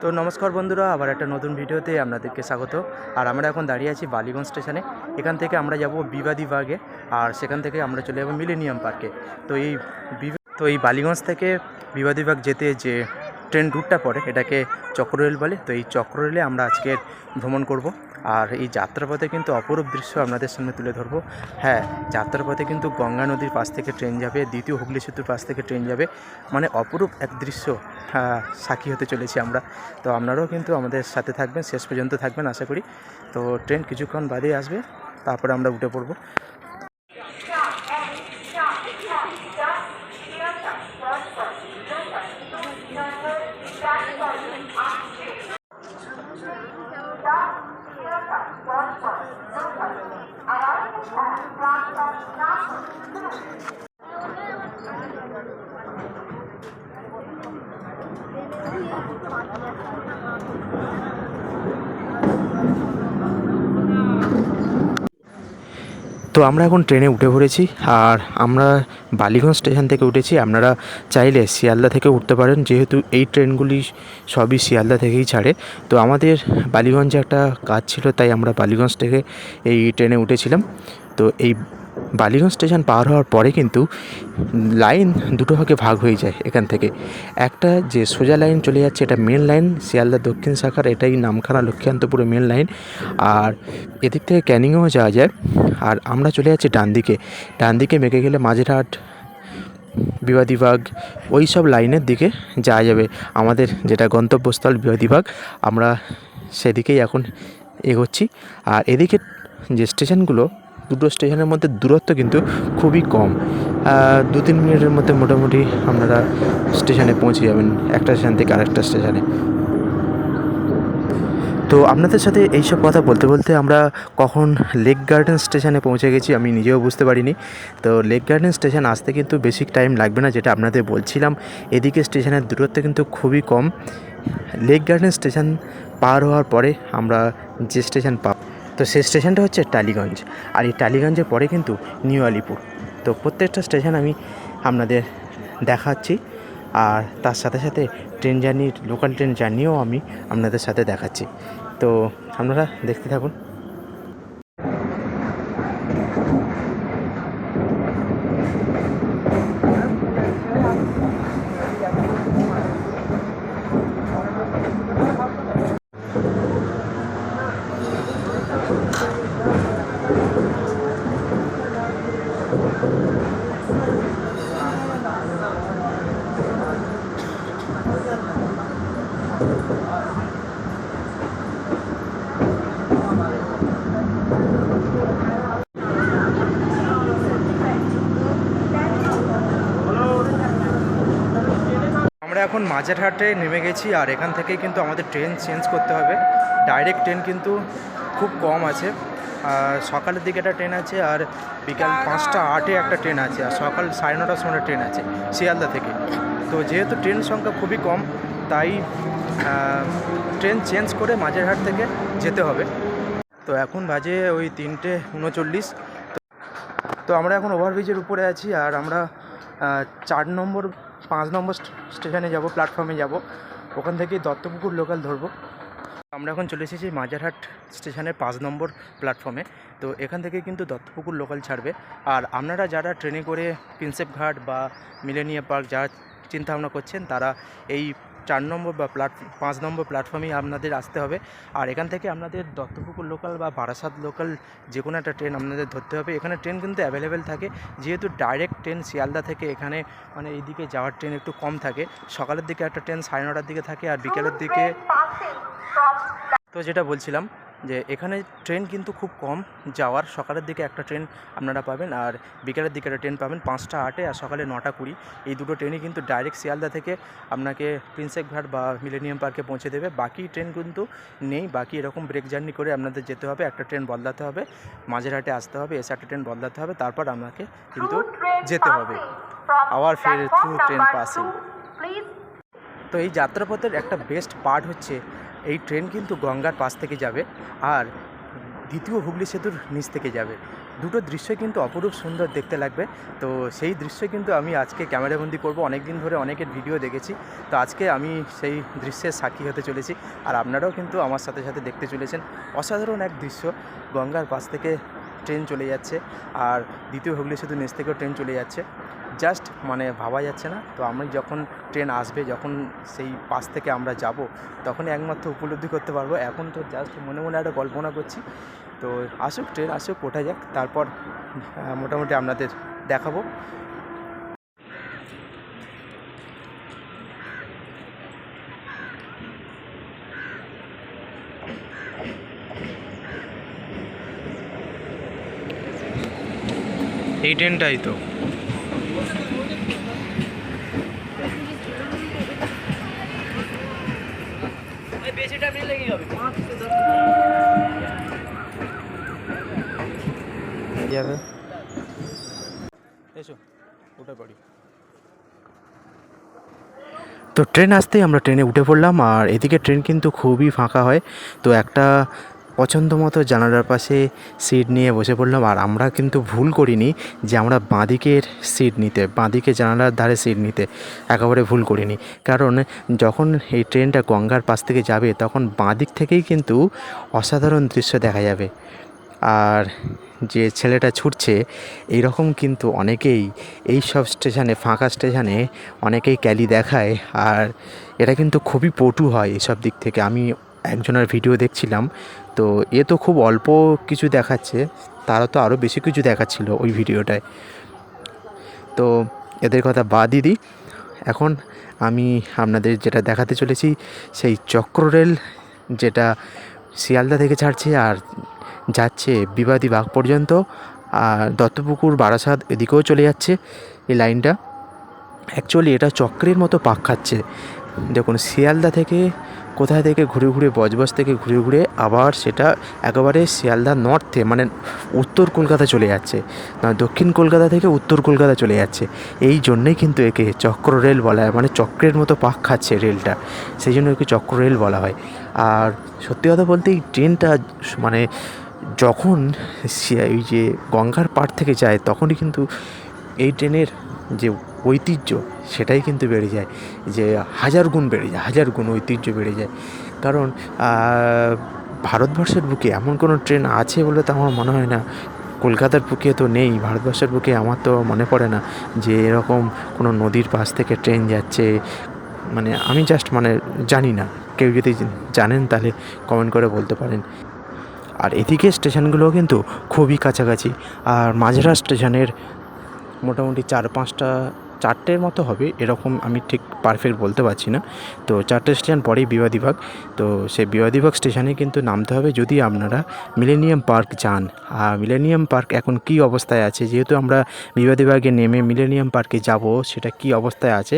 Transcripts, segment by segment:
তো নমস্কার বন্ধুরা, আবার একটা নতুন ভিডিওতে আপনাদেরকে স্বাগত। আর আমরা এখন দাঁড়িয়ে আছি বালিগঞ্জ স্টেশনে। এখান থেকে আমরা যাব বিবাদী বাগে, আর সেখান থেকে আমরা চলে যাব মিলেনিয়াম পার্কে। তো এই তো এই বালিগঞ্জ থেকে বিবাদী বাগ যেতে যে ট্রেন রুটটা পড়ে এটাকে চক্ররেল বলে। তো এই চক্ররেলে আমরা আজকের ভ্রমণ করব। আর এই যাত্রাপথে কিন্তু অপরূপ দৃশ্য আপনাদের সামনে তুলে ধরবো। হ্যাঁ যাত্রাপথে কিন্তু গঙ্গা নদীর পাশ থেকে ট্রেন যাবে দ্বিতীয় হুগলি সেতুর পাশ থেকে ট্রেন যাবে। মানে অপরূপ এক দৃশ্য হ্যাঁ, সাক্ষী হতে চলেছি আমরা। তো আপনারাও কিন্তু আমাদের সাথে থাকবেন শেষ পর্যন্ত থাকবেন আশা করি। তো ট্রেন কিছুক্ষণ বাদেই আসবে তারপরে আমরা উঠে পড়ব। তো আমরা এখন ট্রেনে উঠে পড়েছি আর আমরা বালিগঞ্জ স্টেশন থেকে উঠেছি। আপনারা চাইলে শিয়ালদা থেকে উঠতে পারেন, যেহেতু এই ট্রেনগুলি সবই শিয়ালদা থেকেই ছাড়ে। তো আমাদের বালিগঞ্জে একটা কাজ ছিল, তাই আমরা বালিগঞ্জ থেকে এই ট্রেনে উঠেছিলাম। তো এই বালিগঞ্জ স্টেশন পার হওয়ার পরে কিন্তু লাইন দুটো ভাগে ভাগ হয়ে যায় এখান থেকে। একটা যে সোজা লাইন চলে যাচ্ছে, এটা মেন লাইন শিয়ালদা দক্ষিণ শাখার এটাই নামখানা লক্ষ্মীকান্তপুরের মেন লাইন আর এদিক থেকে ক্যানিংয়েও যাওয়া যায়। আর আমরা চলে যাচ্ছি ডান দিকে। ডান দিকে মেঘে গেলে মাঝেরহাট বিবাদীবাগ ওই সব লাইনের দিকে যাওয়া যাবে। আমাদের যেটা গন্তব্যস্থল বিবাদীবাগ আমরা সেদিকেই এখন এগোচ্ছি। আর এদিকে যে স্টেশনগুলো দুটো স্টেশনের মধ্যে দূরত্ব কিন্তু খুবই কম। দু তিন মিনিটের মধ্যে মোটামুটি আপনারা স্টেশনে পৌঁছে যাবেন, একটা স্টেশন থেকে আরেকটা স্টেশনে। তো আপনাদের সাথে এইসব কথা বলতে বলতে আমরা কখন লেক গার্ডেন স্টেশনে পৌঁছে গেছি আমি নিজেও বুঝতে পারিনি। তো লেক গার্ডেন স্টেশন আসতে কিন্তু বেশি টাইম লাগবে না, যেটা আপনাদের বলছিলাম। এদিকে স্টেশনের দূরত্ব কিন্তু খুবই কম। লেক গার্ডেন স্টেশন পার হওয়ার পরে আমরা যে স্টেশন পাব তো সেই স্টেশনটা হচ্ছে টালিগঞ্জ। আর এই টালিগঞ্জের পরে কিন্তু নিউ আলিপুর। তো প্রত্যেকটা স্টেশন আমি আপনাদের দেখাচ্ছি। আর তার সাথে সাথে ট্রেন জার্নি লোকাল ট্রেন জার্নিও আমি আপনাদের সাথে দেখাচ্ছি। তো আপনারা দেখতে থাকুন আমরা এখন মাঝেরহাটে নেমে গেছি আর এখান থেকে কিন্তু আমাদের ট্রেন চেঞ্জ করতে হবে। ডাইরেক্ট ট্রেন কিন্তু খুব কম আছে। সকালের দিকে একটা ট্রেন আছে আর বিকাল পাঁচটা আটে একটা ট্রেন আছে আর সকাল সাড়ে নটার সময় ট্রেন আছে শিয়ালদা থেকে। তো যেহেতু ট্রেন সংখ্যা খুবই কম, তাই ট্রেন চেঞ্জ করে মাঝেরহাট থেকে যেতে হবে। তো এখন বাজে ওই তিনটে উনচল্লিশ। তো আমরা এখন ওভারব্রিজের উপরে আছি আর আমরা চার নম্বর পাঁচ নম্বর স্ট- স্টেশনে যাব প্ল্যাটফর্মে যাব। ওখান থেকে দত্তপুকুর লোকাল ধরবো। আমরা এখন চলে এসেছি মাজারহাট স্টেশনের পাঁচ নম্বর প্ল্যাটফর্মে তো এখান থেকে কিন্তু দত্তপুকুর লোকাল ছাড়বে। আর আপনারা যারা ট্রেনে করে প্রিন্সেপ ঘাট বা মিলেনিয়া পার্ক যারা চিন্তাভাবনা করছেন, তারা এই চার নম্বর বা প্ল্যাট পাঁচ নম্বর প্ল্যাটফর্মেই আপনাদের আসতে হবে। আর এখান থেকে আপনাদের দত্তপুকুর লোকাল বা বারাসাত লোকাল যে কোনো একটা ট্রেন আপনাদের ধরতে হবে। এখানে ট্রেন কিন্তু অ্যাভেলেবেল থাকে। যেহেতু ডাইরেক্ট ট্রেন শিয়ালদা থেকে এখানে মানে এইদিকে যাওয়ার ট্রেন একটু কম থাকে। সকালের দিকে একটা ট্রেন সাড়ে নটার দিকে থাকে আর বিকেলের দিকে তো যেটা বলছিলাম যে এখানে ট্রেন কিন্তু খুব কম যাওয়ার। সকালের দিকে একটা ট্রেন আপনারা পাবেন আর বিকেলের দিকে একটা ট্রেন পাবেন পাঁচটা আটে আর সকালে নটা কুড়ি। এই দুটো ট্রেনই কিন্তু ডাইরেক্ট শিয়ালদা থেকে আপনাকে প্রিন্সেপ ঘাট বা মিলেনিয়াম পার্কে পৌঁছে দেবে। বাকি ট্রেন কিন্তু নেই বাকি এরকম ব্রেক জার্নি করে আপনাদের যেতে হবে। একটা ট্রেন বদলাতে হবে মাঝেরহাটে আসতে হবে এসে একটা ট্রেন বদলাতে হবে তারপর আপনাকে কিন্তু যেতে হবে। আবার ফের থ্রু ট্রেন পাসিং তো এই যাত্রাপথের একটা বেস্ট পার্ট হচ্ছে এই ট্রেন কিন্তু গঙ্গার পাশ থেকে যাবে আর দ্বিতীয় হুগলি সেতুর নিচ থেকে যাবে। দুটো দৃশ্য কিন্তু অপরূপ সুন্দর দেখতে লাগবে। তো সেই দৃশ্য কিন্তু আমি আজকে ক্যামেরাবন্দি করব। অনেক দিন ধরে অনেকের ভিডিও দেখেছি। তো আজকে আমি সেই দৃশ্যের সাক্ষী হতে চলেছি। আর আপনারাও কিন্তু আমার সাথে সাথে দেখতে চলেছেন। অসাধারণ এক দৃশ্য। গঙ্গার পাশ থেকে ট্রেন চলে যাচ্ছে। আর দ্বিতীয় হুগলি সেতু নিচ থেকেও ট্রেন চলে যাচ্ছে। জাস্ট মানে ভাবা যাচ্ছে না। তো আমি যখন ট্রেন আসবে, যখন সেই পাশ থেকে আমরা যাব, তখনই একমাত্র উপলব্ধি করতে পারব। এখন তো জাস্ট মনে মনে একটা কল্পনা করছি। তো আসুক ট্রেন আসুক, ওঠা যাক, তারপর মোটামুটি আপনাদের দেখাবো। এই ট্রেনটাই তো যাবে এসো উঠে পড়ি তো ট্রেন আসতেই আমরা ট্রেনে উঠে পড়লাম আর এদিকে ট্রেন কিন্তু খুবই ফাঁকা হয়। তো একটা পছন্দ মতো জানালার পাশে সিট নিয়ে বসে পড়লাম আর আমরা কিন্তু ভুল করিনি যে আমরা বাঁদিকের সিট নিতে, বাঁদিকে জানালার ধারে সিট নিতে একেবারে ভুল করিনি। কারণ যখন এই ট্রেনটা গঙ্গার পাশ থেকে যাবে তখন বাঁদিক থেকেই কিন্তু অসাধারণ দৃশ্য দেখা যাবে। আর যে ছেলেটা ছুটছে, এইরকম কিন্তু অনেকেই এই সব স্টেশনে, ফাঁকা স্টেশনে অনেকেই ক্যালি দেখায়। আর এটা কিন্তু খুবই পটু হয় এসব দিক থেকে। আমি একজনের ভিডিও দেখছিলাম, তো এ তো খুব অল্প কিছু দেখাচ্ছে, তারা তো আরও বেশি কিছু দেখাচ্ছিল ওই ভিডিওটায়। তো এদের কথা বাদই দিদি এখন আমি আপনাদের যেটা দেখাতে চলেছি, সেই চক্ররেল যেটা শিয়ালদা থেকে ছাড়ছে আর যাচ্ছে বিবাদী বাঘ পর্যন্ত, আর দত্তপুকুর, বারাসাত এদিকেও চলে যাচ্ছে এই লাইনটা। অ্যাকচুয়ালি এটা চক্রের মতো পাক খাচ্ছে। দেখুন, শিয়ালদা থেকে কোথা থেকে ঘুরে ঘুরে, বজবজ থেকে ঘুরে ঘুরে আবার সেটা একেবারে শিয়ালদা নর্থে মানে উত্তর কলকাতা চলে যাচ্ছে। না, দক্ষিণ কলকাতা থেকে উত্তর কলকাতা চলে যাচ্ছে। এই জন্যেই কিন্তু একে চক্র রেল বলা হয় মানে চক্রের মতো পাক খাচ্ছে রেলটা। সেই জন্য একে চক্র রেল বলা হয়। আর সত্যি কথা বলতে এই ট্রেনটা মানে যখন এই যে গঙ্গার পাড় থেকে যায়, তখনই কিন্তু এই ট্রেনের যে ঐতিহ্য, সেটাই কিন্তু বেড়ে যায়। যে হাজার গুণ বেড়ে যায়, হাজার গুণ ঐতিহ্য বেড়ে যায়। কারণ ভারতবর্ষের বুকে এমন কোনো ট্রেন আছে বলে তো আমার মনে হয় না। কলকাতার বুকে তো নেই, ভারতবর্ষের বুকে আমার তো মনে পড়ে না যে এরকম কোনো নদীর পাশ থেকে ট্রেন যাচ্ছে। মানে আমি জাস্ট মানে জানি না। কেউ যদি জানেন তাহলে কমেন্ট করে বলতে পারেন। আর এদিকে স্টেশনগুলোও কিন্তু খুবই কাছাকাছি। আর মাঝরা স্টেশনের মোটামুটি চার পাঁচটা চারটের মতো হবে, এরকম আমি ঠিক পারফেক্ট বলতে পারছি না। তো চারটে স্টেশন পরেই বিবাদীবাগ তো সেই বিবাদীবাগ স্টেশনে কিন্তু নামতে হবে যদি আপনারা মিলেনিয়াম পার্ক যান। আর মিলেনিয়াম পার্ক এখন কি অবস্থায় আছে? যেহেতু আমরা বিবাদীবাগে নেমে মিলেনিয়াম পার্কে যাব, সেটা কি অবস্থায় আছে?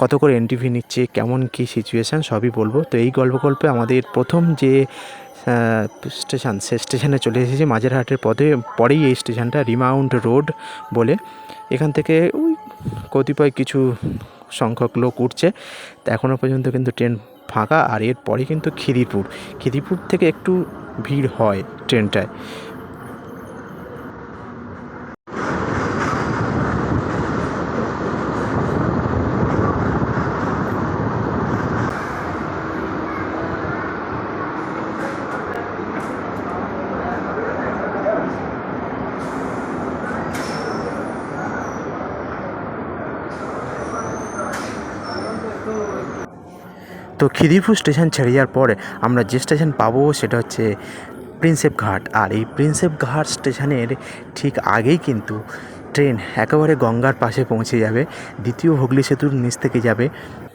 কত করে এনটিভি নিচ্ছে? কেমন কি সিচুয়েশান সবই বলব। তো এই গল্প গল্পে আমাদের প্রথম যে স্টেশন, সে স্টেশনে চলে এসেছি। মাঝেরহাটের পদে, পরেই এই স্টেশনটা রিমাউন্ট রোড বলে। এখান থেকে ওই কতিপয় কিছু সংখ্যক লোক উঠছে। তা এখনও পর্যন্ত কিন্তু ট্রেন ফাঁকা। আর এরপরে কিন্তু খিদিপুর খিদিপুর থেকে একটু ভিড় হয় ট্রেনটায়। তো খিদিরপুর স্টেশন ছেড়ে যাওয়ার পরে আমরা যে স্টেশন পাবো সেটা হচ্ছে প্রিন্সেপ ঘাট। আর এই প্রিন্সেপ ঘাট স্টেশনের ঠিক আগেই কিন্তু ট্রেন একেবারে গঙ্গার পাশে পৌঁছে যাবে। দ্বিতীয় হুগলি সেতুর নিচ থেকে যাবে।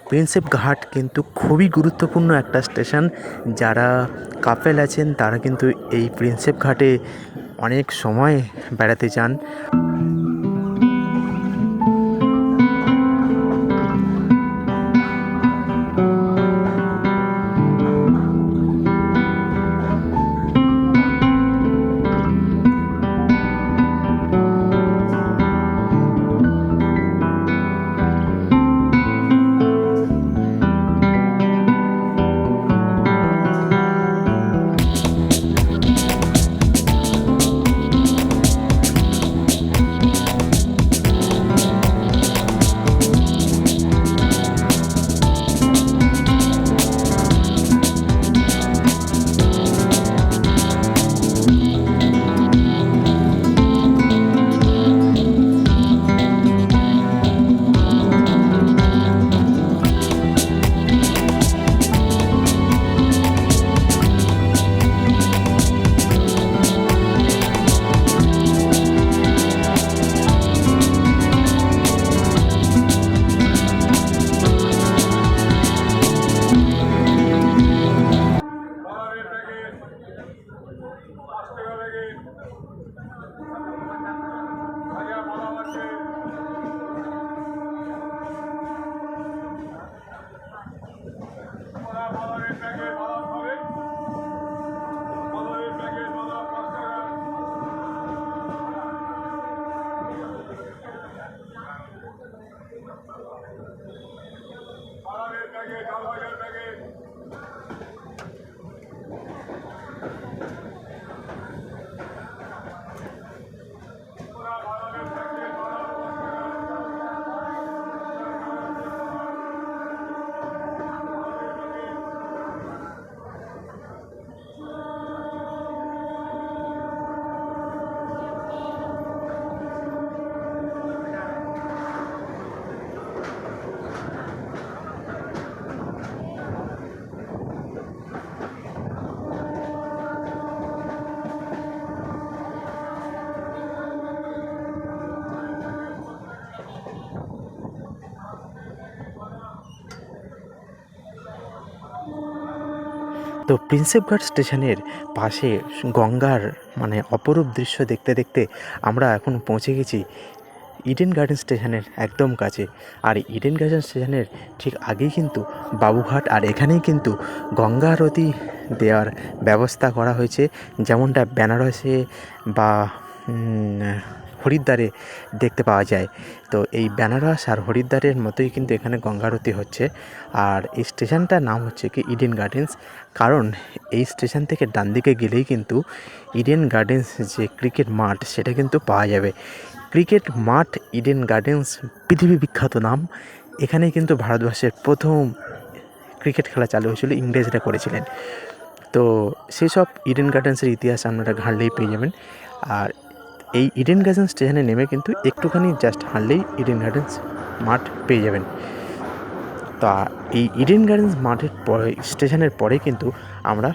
প্রিন্সেপ ঘাট কিন্তু খুবই গুরুত্বপূর্ণ একটা স্টেশন। যারা কাপেল আছেন, তারা কিন্তু এই প্রিন্সেপ ঘাটে অনেক সময় বেড়াতে যান Okay, okay, okay. তো প্রিন্সেপঘাট স্টেশনের পাশে গঙ্গার মানে অপরূপ দৃশ্য দেখতে দেখতে আমরা এখন পৌঁছে গেছি ইডেন গার্ডেন স্টেশনের একদম কাছে। আর ইডেন গার্ডেন স্টেশনের ঠিক আগেই কিন্তু বাবুঘাট আর এখানেই কিন্তু গঙ্গা আরতি দেওয়ার ব্যবস্থা করা হয়েছে। যেমনটা বেনারসে বা হরিদ্বারে দেখতে পাওয়া যায়। তো এই বেনারস আর হরিদ্বারের মতোই কিন্তু এখানে গঙ্গারতি হচ্ছে। আর এই স্টেশনটার নাম হচ্ছে কি ইডেন গার্ডেন্স কারণ এই স্টেশন থেকে ডান দিকে গেলেই কিন্তু ইডেন গার্ডেন্স যে ক্রিকেট মাঠ, সেটা কিন্তু পাওয়া যাবে। ক্রিকেট মাঠ ইডেন গার্ডেন্স পৃথিবী বিখ্যাত নাম। এখানে কিন্তু ভারতবর্ষের প্রথম ক্রিকেট খেলা চালু হয়েছিল, ইংরেজরা করেছিলেন। তো সেসব ইডেন গার্ডেন্সের ইতিহাস আপনারা ঘাঁটলেই পেয়ে যাবেন। আর এই ইডেন গার্ডেন স্টেশনে নেমে কিন্তু একটুখানি জাস্ট হাঁটলেই ইডেন গার্ডেন্স মাঠ পেয়ে যাবেন। তা এই ইডেন গার্ডেন্স মাঠের পরে, স্টেশনের পরে কিন্তু আমরা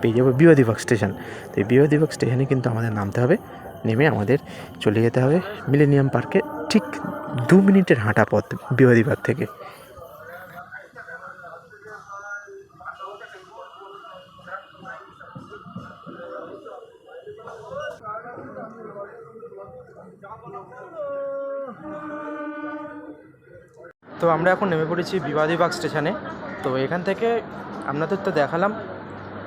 পেয়ে যাব বিবাদীবাগ স্টেশন। তো এই বিবাদীবাগ স্টেশনে কিন্তু আমাদের নামতে হবে, নেমে আমাদের চলে যেতে হবে মিলেনিয়াম পার্কে ঠিক দু মিনিটের হাঁটা পথ বিবাদীবাগ থেকে। তো আমরা এখন নেমে পড়েছি বিবাদীবাগ স্টেশনে। তো এখান থেকে আপনাদের তো দেখালাম।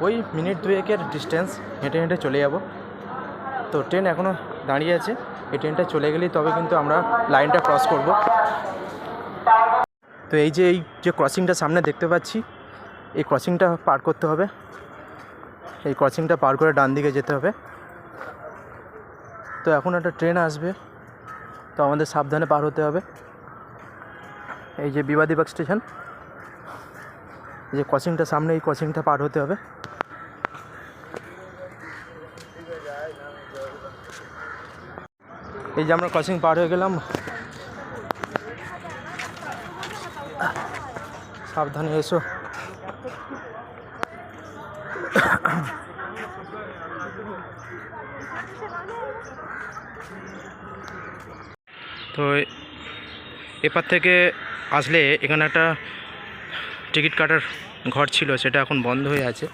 ওই মিনিট দুয়েকের ডিস্টেন্স হেঁটে হেঁটে চলে যাব। তো ট্রেন এখনও দাঁড়িয়ে আছে। এই ট্রেনটা চলে গেলেই তবে কিন্তু আমরা লাইনটা ক্রস করব। তো এই যে এই যে ক্রসিংটা সামনে দেখতে পাচ্ছি, এই ক্রসিংটা পার করতে হবে। এই ক্রসিংটা পার করে ডান দিকে যেতে হবে। তো এখন একটা ট্রেন আসবে। তো আমাদের সাবধানে পার হতে হবে। এই যে বিবাদীবাগ স্টেশন। এই যে ক্রসিংটা সামনে, এই ক্রসিংটা পার হতে হবে। এই যে আমরা ক্রসিং পার হয়ে গেলাম। সাবধানে এসো। তো এপার থেকে আসলে এখানে একটা টিকিট কাটার ঘর ছিল সেটা এখন বন্ধ হয়ে আছে।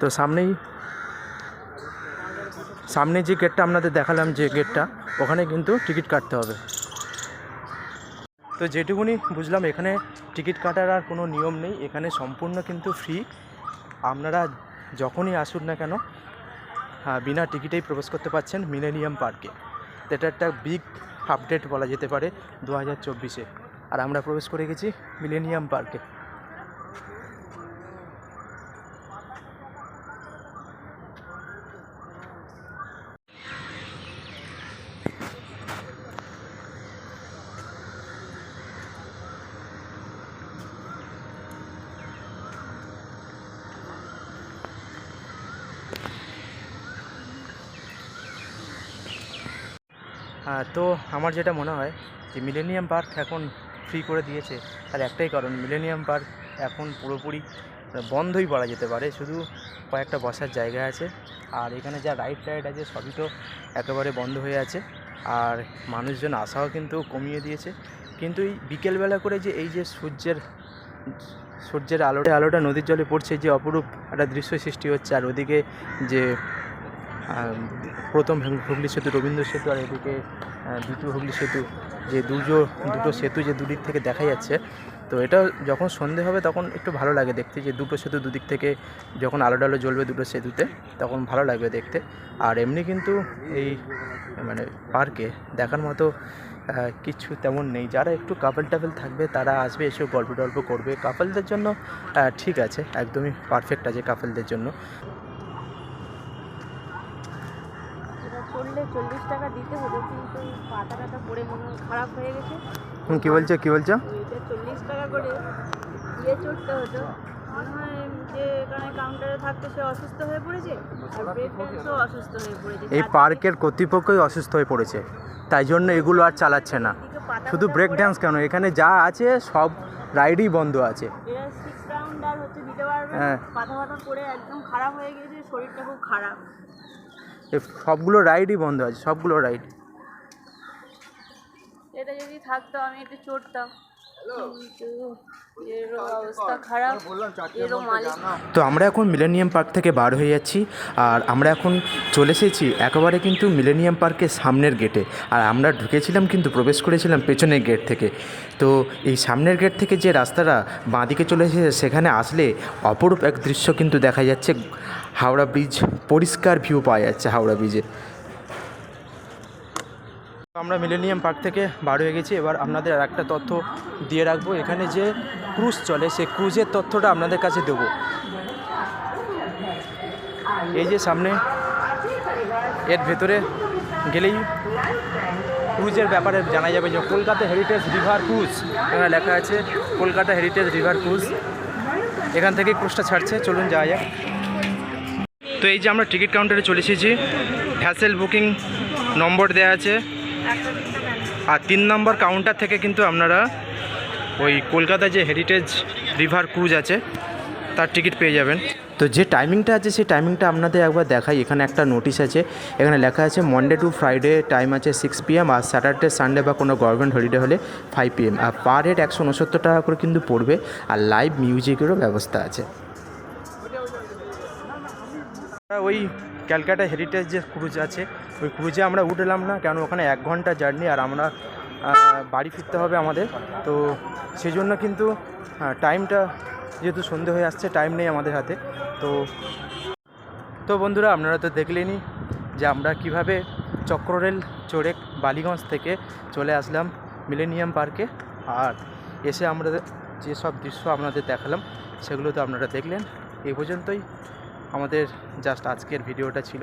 তো সামনেই সামনে যে গেটটা আপনাদের দেখালাম যে গেটটা ওখানে কিন্তু টিকিট কাটতে হবে। তো যেটুকুনি বুঝলাম এখানে টিকিট কাটার আর কোনো নিয়ম নেই এখানে সম্পূর্ণ কিন্তু ফ্রি আপনারা যখনই আসুন না কেন হ্যাঁ, বিনা টিকিটেই প্রবেশ করতে পারছেন মিলেনিয়াম পার্কে এটা একটা বিগ আপডেট বলা যেতে পারে দু হাজার চব্বিশে। আর আমরা প্রবেশ করে গেছি মিলেনিয়াম পার্কে তো আমার যেটা মনে হয় যে মিলেনিয়াম পার্ক এখন ফ্রি করে দিয়েছে। তার একটাই কারণ মিলেনিয়াম পার্ক এখন পুরোপুরি বন্ধই বলা যেতে পারে, শুধু কয়েকটা বসার জায়গা আছে। আর এখানে যা রাইড টাইড আছে, সবই তো একেবারে বন্ধ হয়ে আছে। আর মানুষজন আসাও কিন্তু কমিয়ে দিয়েছে। কিন্তু এই বিকেলবেলা করে যে এই যে সূর্যের সূর্যের আলোটা আলোটা নদীর জলে পড়ছে, যে অপরূপ একটা দৃশ্য সৃষ্টি হচ্ছে। আর ওদিকে যে প্রথম হুগ- হুগলি সেতু রবীন্দ্র সেতু আর এদিকে দ্বিতীয় হুগলি সেতু যে দুটো দুটো সেতু যে দুদিক থেকে দেখা যাচ্ছে, তো এটা যখন সন্ধে হবে তখন একটু ভালো লাগে দেখতে যে দুটো সেতু দুদিক থেকে যখন আলো ডালো জ্বলবে দুটো সেতুতে, তখন ভালো লাগবে দেখতে। আর এমনি কিন্তু এই মানে পার্কে দেখার মতো কিছু তেমন নেই। যারা একটু কাপল টাপেল থাকবে তারা আসবে, এসে গল্প টল্প করবে। কাপলদের জন্য ঠিক আছে, একদমই পারফেক্ট আছে কাপলদের জন্য এটা করলে চল্লিশ টাকা দিতে হতো কিন্তু পাতা টাতা পড়ে মনে খারাপ হয়ে গেছে। কী বলছো কি বলছো? চল্লিশ টাকা করে দিয়ে চড়তে হতো। মনে হয় যে এখানে কাউন্টারে থাকতো সে অসুস্থ হয়ে পড়েছে আর ব্রেক ড্যান্সও অসুস্থ হয়ে পড়েছে। এই পার্কের কর্তৃপক্ষই অসুস্থ হয়ে পড়েছে তাই জন্য এগুলো আর চালাচ্ছে না। শুধু ব্রেক ড্যান্স কেন এখানে যা আছে সব রাইডই বন্ধ আছে। হ্যাঁ। পাতা ফাতা পড়ে একদম খারাপ হয়ে গেছে শরীরটা খুব খারাপ। সবগুলো রাইডই বন্ধ আছে সবগুলো রাইড এটা যদি থাকতো আমি একটু চড়তাম। তো আমরা এখন মিলেনিয়াম পার্ক থেকে বার হয়ে যাচ্ছি আর আমরা এখন চলে এসেছি একেবারে কিন্তু মিলেনিয়াম পার্কের সামনের গেটে আর আমরা ঢুকেছিলাম কিন্তু প্রবেশ করেছিলাম পেছনের গেট থেকে। তো এই সামনের গেট থেকে যে রাস্তাটা বাঁদিকে চলে এসেছে সেখানে আসলে অপরূপ এক দৃশ্য কিন্তু দেখা যাচ্ছে। হাওড়া ব্রিজ, পরিষ্কার ভিউ পাওয়া যাচ্ছে হাওড়া ব্রিজে। আমরা মিলেনিয়াম পার্ক থেকে বার হয়ে গেছি। এবার আপনাদের আর একটা তথ্য দিয়ে রাখব। এখানে যে ক্রুজ চলে, সেই ক্রুজের তথ্যটা আপনাদের কাছে দেবো। এই যে সামনে, এর ভেতরে গেলেই ক্রুজের ব্যাপারে জানা যাবে যে কলকাতা হেরিটেজ রিভার ক্রুজ এখানে লেখা আছে, কলকাতা হেরিটেজ রিভার ক্রুজ এখান থেকে ক্রুজটা ছাড়ছে। চলুন যাওয়া যাক। তো এই যে আমরা টিকিট কাউন্টারে চলে এসেছি। হ্যাসেল বুকিং নম্বর দেওয়া আছে। আর তিন নম্বর কাউন্টার থেকে কিন্তু আপনারা ওই কলকাতা যে হেরিটেজ রিভার ক্রুজ আছে, তার টিকিট পেয়ে যাবেন। তো যে টাইমিংটা আছে, সেই টাইমিংটা আপনাদের একবার দেখাই। এখানে একটা নোটিশ আছে। এখানে লেখা আছে মন্ডে টু ফ্রাইডে টাইম আছে সিক্স পিএম আর স্যাটারডে সানডে বা কোনো গভর্নমেন্ট হলিডে হলে ফাইভ পিএম আর পার হেড একশো উনসত্তর টাকা করে কিন্তু পড়বে। আর লাইভ মিউজিকেরও ব্যবস্থা আছে। ওই ক্যালকাটা হেরিটেজ যে ক্রুজ আছে, ওই ক্রুজে আমরা উঠলাম না, কেন ওখানে এক ঘণ্টা জার্নি আর আমরা বাড়ি ফিরতে হবে আমাদের। তো সেই জন্য কিন্তু টাইমটা যেহেতু সন্ধে হয়ে আসছে টাইম নেই আমাদের হাতে। তো তো বন্ধুরা, আপনারা তো দেখলেনই যে আমরা কীভাবে চক্ররেল চড়ে বালিগঞ্জ থেকে চলে আসলাম মিলেনিয়াম পার্কে আর এসে আমরা যেসব দৃশ্য আপনাদের দেখালাম, সেগুলো তো আপনারা দেখলেন। এই পর্যন্তই। আমাদের জাস্ট আজকের ভিডিওটা ছিল।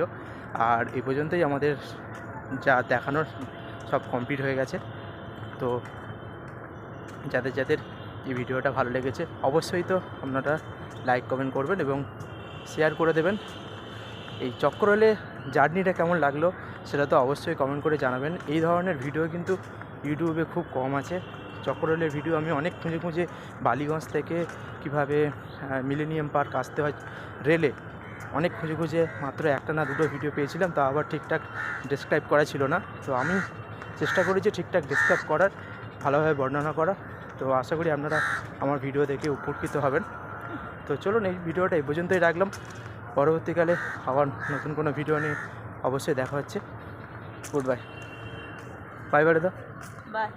আর এই পর্যন্তই আমাদের যা দেখানোর সব কমপ্লিট হয়ে গেছে। তো যাদের যাদের এই ভিডিওটা ভালো লেগেছে, অবশ্যই তো আপনারা লাইক কমেন্ট করবেন এবং শেয়ার করে দেবেন। এই চক্রলে জার্নিটা কেমন লাগল সেটা তো অবশ্যই কমেন্ট করে জানাবেন। এই ধরনের ভিডিও কিন্তু ইউটিউবে খুব কম আছে। চক্ররেলের ভিডিও আমি অনেক খুঁজে খুঁজে বালিগঞ্জ থেকে কীভাবে মিলেনিয়াম পার্ক আসতে হয় রেলে অনেক খুঁজে খুঁজে মাত্র একটা না দুটো ভিডিও পেয়েছিলাম, তা আবার ঠিকঠাক ডেসক্রাইব করা ছিল না। তো আমি চেষ্টা করেছি ঠিকঠাক ডেসক্রাইব করার, ভালোভাবে বর্ণনা করা। তো আশা করি আপনারা আমার ভিডিও দেখে উপকৃত হবেন। তো চলুন এই ভিডিওটা এই পর্যন্তই রাখলাম। পরবর্তীকালে আবার নতুন কোনো ভিডিও নিয়ে অবশ্যই দেখা হচ্ছে। গুড বাই বাই বাই দাদা বাই